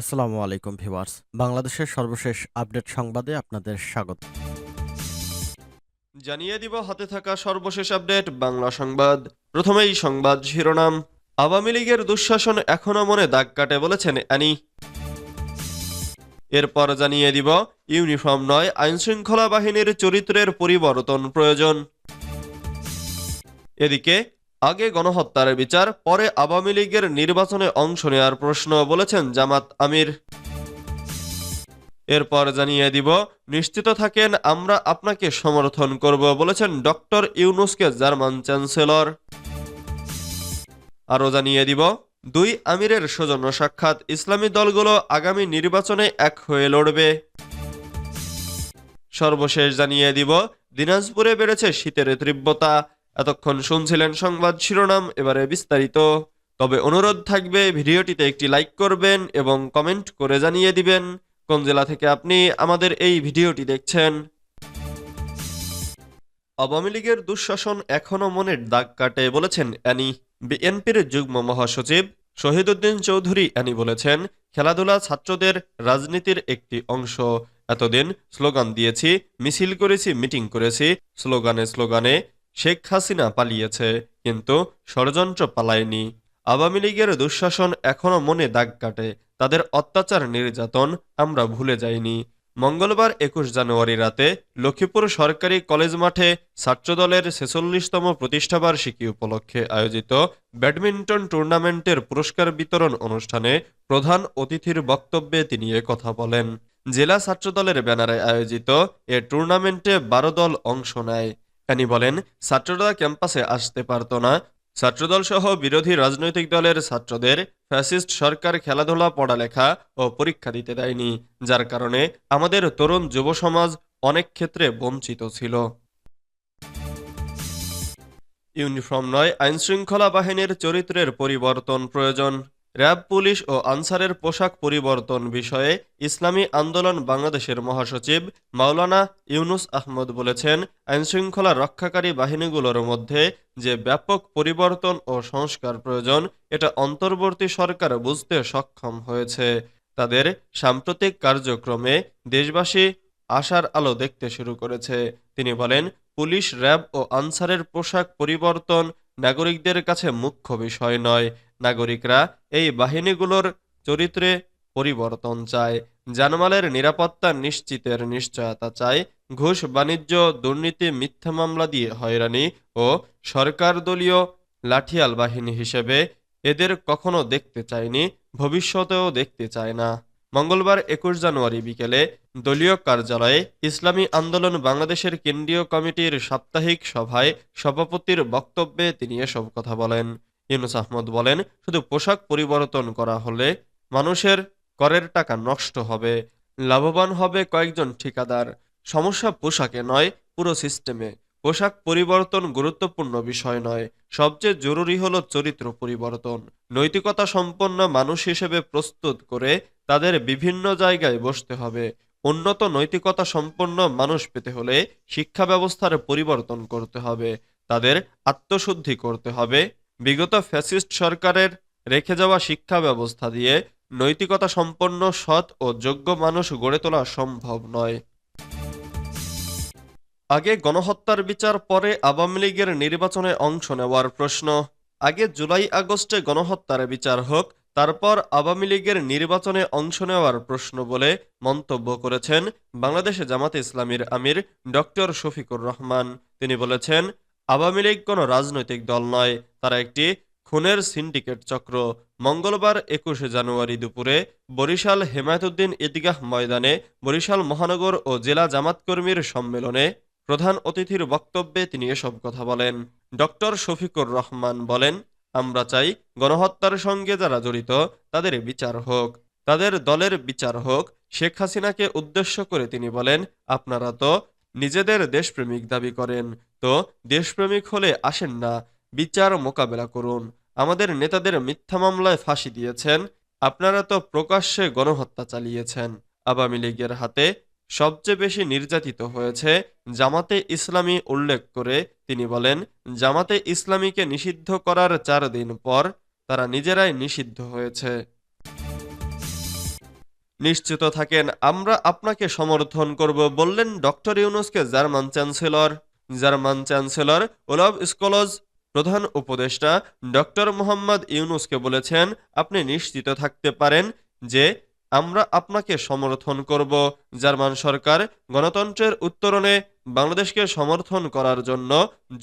আসসালামু আলাইকুম, ভিউয়ার্স। বাংলাদেশের সর্বশেষ আপডেট সংবাদে আপনাদের স্বাগত। জানিয়ে দিব হাতে থাকা সর্বশেষ আপডেট, বাংলা সংবাদ। প্রথমেই সংবাদ শিরোনাম। আওয়ামী লীগের দুঃশাসন এখনও মনে দাগ কাটে বলেছেন অ্যানি। এরপর জানিয়ে দিব, ইউনিফর্ম নয়, আইনশৃঙ্খলা বাহিনীর চরিত্রের পরিবর্তন প্রয়োজন। এদিকে আগে গণহত্যার বিচার, পরে আওয়ামী লীগের নির্বাচনে অংশ নেওয়ার প্রশ্ন বলেছেন জামাত আমির। এরপর জানিয়ে দিব, নিশ্চিত থাকেন, আমরা আপনাকে সমর্থন করব বলেছেন ডক্টর ইউনুসকে জার্মান চ্যান্সেলর। আরও জানিয়ে দিব, দুই আমিরের সৌজন্য সাক্ষাৎ, ইসলামী দলগুলো আগামী নির্বাচনে এক হয়ে লড়বে। সর্বশেষ জানিয়ে দিব, দিনাজপুরে বেড়েছে শীতের তীব্রতা এতক্ষণ শুনছিলেন সংবাদ শিরোনাম, এবারে বিস্তারিত। তবে অনুরোধ থাকবে, ভিডিওটিতে একটি লাইক করবেন এবং কমেন্ট করে জানিয়ে দিবেন কোন জেলা থেকে আপনি আমাদের এই ভিডিওটি দেখছেন। আওয়ামী লীগের দুঃশাসন এখনও মনের দাগ কাটে বলেছেন অ্যানি। বিএনপির যুগ্ম মহাসচিব শহীদুদ্দিন চৌধুরী অ্যানি বলেছেন, খেলাধুলা ছাত্রদের রাজনীতির একটি অংশ। এতদিন স্লোগান দিয়েছি, মিছিল করেছি, মিটিং করেছি, স্লোগানে স্লোগানে শেখ হাসিনা পালিয়েছে, কিন্তু ষড়যন্ত্র পালায়নি। আওয়ামী লীগের দুঃশাসন এখনও মনে দাগ কাটে। তাদের অত্যাচার নির্যাতন আমরা ভুলে যাইনি। মঙ্গলবার একুশ জানুয়ারি রাতে লক্ষ্মীপুর সরকারি কলেজ মাঠে ছাত্রদলের ছেচল্লিশতম প্রতিষ্ঠাবার্ষিকী উপলক্ষে আয়োজিত ব্যাডমিন্টন টুর্নামেন্টের পুরস্কার বিতরণ অনুষ্ঠানে প্রধান অতিথির বক্তব্যে তিনি কথা বলেন। জেলা ছাত্রদলের ব্যানারে আয়োজিত এ টুর্নামেন্টে বারো দল অংশ নেয়। তিনি বলেন, ছাত্ররা ক্যাম্পাসে আসতে পারত না। ছাত্রদল সহ বিরোধী রাজনৈতিক দলের ছাত্রদের ফ্যাসিস্ট সরকার খেলাধুলা, পড়ালেখা ও পরীক্ষা দিতে দেয়নি, যার কারণে আমাদের তরুণ যুব সমাজ অনেক ক্ষেত্রে বঞ্চিত ছিল। ইউনিফর্ম নয়, আইনশৃঙ্খলা বাহিনীর চরিত্রের পরিবর্তন প্রয়োজন। র্যাব পুলিশ ও আনসারের পোশাক পরিবর্তন বিষয়ে ইসলামী আন্দোলন বাংলাদেশের মহাসচিব মাওলানা ইউনুস আহমদ বলেছেন, আইনশৃঙ্খলা রক্ষাকারী বাহিনীগুলোর মধ্যে যে ব্যাপক পরিবর্তন ও সংস্কার প্রয়োজন, এটা অন্তর্বর্তী সরকার বুঝতে সক্ষম হয়েছে। তাদের সাম্প্রতিক কার্যক্রমে দেশবাসী আশার আলো দেখতে শুরু করেছে। তিনি বলেন, পুলিশ, র্যাব ও আনসারের পোশাক পরিবর্তন নাগরিকদের কাছে মুখ্য বিষয় নয় নাগরিকরা এই বাহিনীগুলোর চরিত্রে পরিবর্তন চায়। জানমালের নিরাপত্তা নিশ্চিতের নিশ্চয়তা চায়। ঘুষ, বাণিজ্য, দুর্নীতি, মিথ্যা মামলা দিয়ে হয়রানি ও সরকার দলীয় লাঠিয়াল বাহিনী হিসেবে এদের কখনো দেখতে চায়নি, ভবিষ্যতেও দেখতে চায় না। মঙ্গলবার একুশ জানুয়ারি বিকেলে দলীয় কার্যালয়ে ইসলামী আন্দোলন বাংলাদেশের কেন্দ্রীয় কমিটির সাপ্তাহিক সভায় সভাপতির বক্তব্যে তিনি এসব কথা বলেন। ইউনুস আহমদ বলেন, শুধু পোশাক পরিবর্তন করা হলে মানুষের করের টাকা নষ্ট হবে, লাভবান হবে কয়েকজন ঠিকাদার। সমস্যা পোশাকে নয়, পুরো সিস্টেমে। পোশাক পরিবর্তন গুরুত্বপূর্ণ বিষয় নয়, সবচেয়ে জরুরি হলো চরিত্র পরিবর্তন। নৈতিকতা সম্পন্ন মানুষ হিসেবে প্রস্তুত করে তাদের বিভিন্ন জায়গায় বসতে হবে। উন্নত নৈতিকতা সম্পন্ন মানুষ পেতে হলে শিক্ষা ব্যবস্থার পরিবর্তন করতে হবে, তাদের আত্মশুদ্ধি করতে হবে। বিগত ফ্যাসিস্ট সরকারের রেখে যাওয়া শিক্ষা ব্যবস্থা দিয়ে নৈতিকতা সম্পন্ন, সৎ ও যোগ্য মানুষ গড়ে তোলা সম্ভব নয়। আগে গণহত্যার বিচার, পরে আওয়ামী লীগের নির্বাচনে অংশ নেওয়ার প্রশ্ন। আগে জুলাই আগস্টে গণহত্যার বিচার হোক, তারপর আওয়ামী লীগের নির্বাচনে অংশ নেওয়ার প্রশ্ন বলে মন্তব্য করেছেন বাংলাদেশে জামাতে ইসলামীর আমির ডক্টর শফিকুর রহমান। তিনি বলেছেন আওয়ামী লীগ কোনো রাজনৈতিক দল নয়। তারা একটি খুনের সিন্ডিকেট চক্র। মঙ্গলবার একুশে জানুয়ারি দুপুরে বরিশাল হেমায়তুদ্দিন ঈদগাহ ময়দানে বরিশাল মহানগর ও জেলা জামাত কর্মীর সম্মেলনে প্রধান অতিথির বক্তব্যে তিনি এসব কথা বলেন। ডক্টর শফিকুর রহমান বলেন, আমরা চাই গণহত্যার সঙ্গে যারা জড়িত, তাদের বিচার হোক। তাদের দলের বিচার হোক। শেখ হাসিনাকে উদ্দেশ্য করে তিনি বলেন, আপনারা তো নিজেদের দেশপ্রেমিক দাবি করেন। তো দেশপ্রেমিক হলে আসেন না, বিচার মোকাবেলা করুন। আমাদের নেতাদের মিথ্যা মামলায় ফাঁসি দিয়েছেন, আপনারা তো প্রকাশ্যে গণহত্যা চালিয়েছেন। আওয়ামী লীগের হাতে সবচেয়ে বেশি নির্যাতিত হয়েছে জামাতে ইসলামী উল্লেখ করে। তিনি বলেন, জামাতে ইসলামীকে নিষিদ্ধ করার চার দিন পর তারা নিজেরাই নিষিদ্ধ হয়েছে। নিশ্চিত থাকেন, আমরা আপনাকে সমর্থন করব, বললেন ডক্টর ইউনুসকে German chancellor. German chancellor Olaf Scholz, প্রধান উপদেষ্টা ডক্টর মোহাম্মদ ইউনুসকে বলেছেন, আপনি নিশ্চিত থাকতে পারেন যে আমরা আপনাকে সমর্থন করব। জার্মান সরকার গণতন্ত্রের উত্তরণে বাংলাদেশকে সমর্থন করার জন্য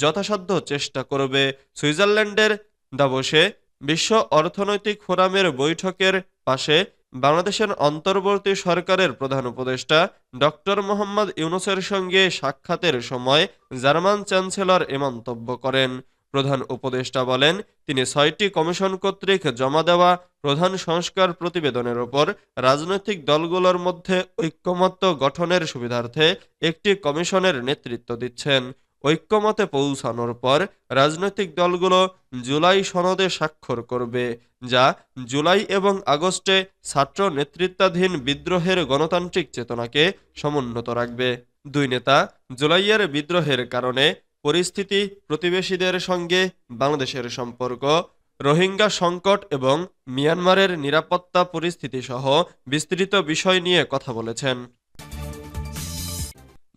যথাসাধ্য চেষ্টা করবে। সুইজারল্যান্ডের দাবসে বিশ্ব অর্থনৈতিক ফোরামের বৈঠকের পাশে বাংলাদেশের অন্তর্বর্তী সরকারের প্রধান উপদেষ্টা ডক্টর মোহাম্মদ ইউনুসের সঙ্গে সাক্ষাতের সময় জার্মান চ্যান্সেলর এ মন্তব্য করেন। প্রধান উপদেষ্টা বলেন, তিনি ছয়টি কমিশন কর্তৃক জমা দেওয়া প্রধান সংস্কার প্রতিবেদনের ওপর রাজনৈতিক দলগুলোর মধ্যে ঐক্যমত্য গঠনের সুবিধার্থে একটি কমিশনের নেতৃত্ব দিচ্ছেন। ঐক্যমতে পৌঁছানোর পর রাজনৈতিক দলগুলো জুলাই সনদে স্বাক্ষর করবে, যা জুলাই এবং আগস্টে ছাত্র নেতৃত্বাধীন বিদ্রোহের গণতান্ত্রিক চেতনাকে সমুন্নত রাখবে। দুই নেতা জুলাইয়ের বিদ্রোহের কারণে পরিস্থিতি প্রতিবেশীদের সঙ্গে বাংলাদেশের সম্পর্ক, রোহিঙ্গা সংকট এবং মিয়ানমারের নিরাপত্তা পরিস্থিতি সহ বিস্তৃত বিষয় নিয়ে কথা বলেছেন।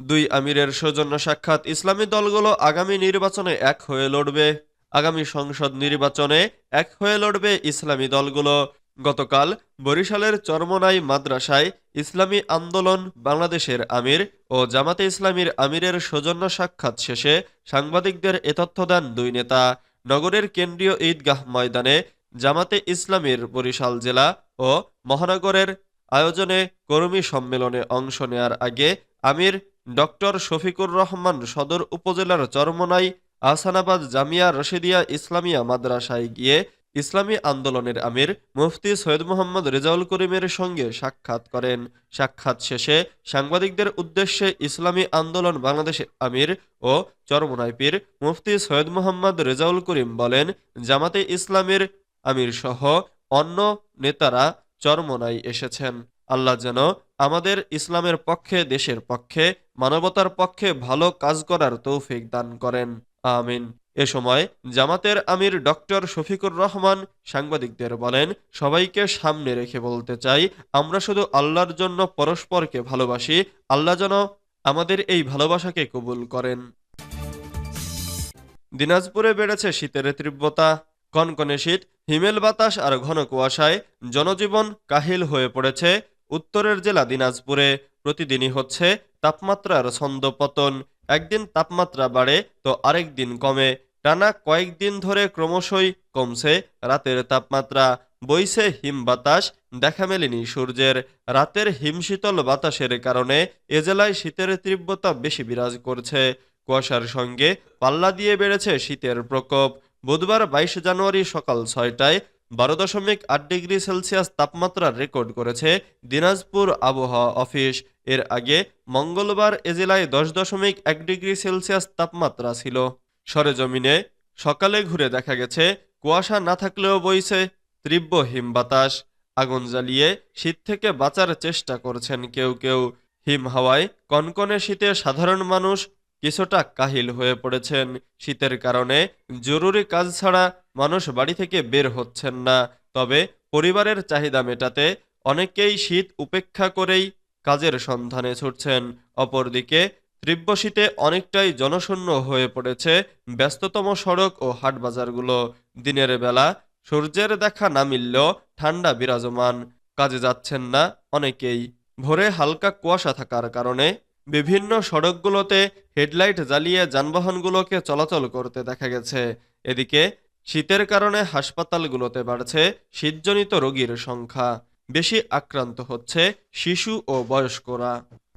দুই আমিরের সৌজন্য সাক্ষাৎ। ইসলামী দলগুলো আগামী নির্বাচনে এক হয়ে লড়বে। আগামী সংসদ নির্বাচনে এক হয়ে লড়বে ইসলামী দলগুলো। গতকাল বরিশালের চরমনাই মাদ্রাসায় ইসলামী আন্দোলন, বাংলাদেশের আমির ও জামাতে ইসলামীর আমিরের সৌজন্য সাক্ষাৎ শেষে সাংবাদিকদের এ তথ্য দেন দুই নেতা। নগরের কেন্দ্রীয় ঈদগাহ ময়দানে জামাতে ইসলামীর বরিশাল জেলা ও মহানগরের আয়োজনে কর্মী সম্মেলনে অংশ নেয়ার আগে আমির ডক্টর শফিকুর রহমান সদর উপজেলার চরমনাই, আহসানাবাদ জামিয়া রশিদিয়া ইসলামিয়া মাদ্রাসায় গিয়ে ইসলামী আন্দোলনের আমির মুফতি সৈয়দ মোহাম্মদ রেজাউল করিমের সঙ্গে সাক্ষাৎ করেন। সাক্ষাৎ শেষে সাংবাদিকদের উদ্দেশ্যে ইসলামী আন্দোলন বাংলাদেশের আমির ও চরমনাই পীর মুফতি সৈয়দ মোহাম্মদ রেজাউল করিম বলেন, জামাতে ইসলামের আমির সহ অন্য নেতারা চরমনাই এসেছেন। আল্লাহ যেন আমাদের ইসলামের পক্ষে, দেশের পক্ষে, মানবতার পক্ষে ভালো কাজ করার তৌফিক দান করেন। আমিন। এ সময় জামাতের আমির ডক্টর শফিকুর রহমান সাংবাদিকদের বলেন, সবাইকে সামনে রেখে বলতে চাই, আমরা শুধু আল্লাহর জন্য পরস্পরকে ভালোবাসি, আল্লাহ যেন আমাদের এই ভালোবাসাকে কবুল করেন। দিনাজপুরে বেড়েছে শীতের তীব্রতা। কনকনে শীত, হিমেল বাতাস আর ঘন কুয়াশায় জনজীবন কাহিল হয়ে পড়েছে। উত্তরের জেলা দিনাজপুরে প্রতিদিনই হচ্ছে তাপমাত্রার ছন্দপতন। একদিন তাপমাত্রা বাড়ে, তো আরেক দিন কমে। টানা কয়েকদিন ধরে ক্রমশই কমছে রাতের তাপমাত্রা। বইছে হিম বাতাস, দেখা মেলেনি সূর্যের। রাতের হিমশীতল বাতাসের কারণে এ জেলায় শীতের তীব্রতা বেশি বিরাজ করছে। কুয়াশার সঙ্গে পাল্লা দিয়ে বেড়েছে শীতের প্রকোপ। বুধবার বাইশ জানুয়ারি সকাল ছয়টায় বারো দশমিক আট ডিগ্রি সেলসিয়াস তাপমাত্রা রেকর্ড করেছে দিনাজপুর আবহাওয়া অফিস। এর আগে মঙ্গলবার এ জেলায় দশ দশমিক এক ডিগ্রি সেলসিয়াস তাপমাত্রা ছিল। সরেজমিনে সকালে ঘুরে দেখা গেছে, কুয়াশা না থাকলেও বইছে তীব্র হিম বাতাস আগুন জ্বালিয়ে শীত থেকে বাঁচার চেষ্টা করছেন কেউ কেউ। হিম হাওয়ায় কনকনে শীতে সাধারণ মানুষ কিছুটা কাহিল হয়ে পড়েছেন। শীতের কারণে জরুরি কাজ ছাড়া মানুষ বাড়ি থেকে বের হচ্ছেন না। তবে পরিবারের চাহিদা মেটাতে অনেকেই শীত উপেক্ষা করেই কাজের সন্ধানে ছুটছেন। অপরদিকে তীব্র শীতে অনেকটাই জনশূন্য হয়ে পড়েছে ব্যস্ততম সড়ক ও হাটবাজারগুলো। দিনের বেলা সূর্যের দেখা না মিললেও ঠান্ডা বিরাজমান। কাজে যাচ্ছেন না অনেকেই। ভোরে হালকা কুয়াশা থাকার কারণে বিভিন্ন সড়কগুলোতে হেডলাইট জ্বালিয়ে যানবাহনগুলোকে চলাচল করতে দেখা গেছে। এদিকে শীতের কারণে হাসপাতালগুলোতে বাড়ছে শীতজনিত রোগীর সংখ্যা। বেশি আক্রান্ত হচ্ছে শিশু ও বয়স্করা।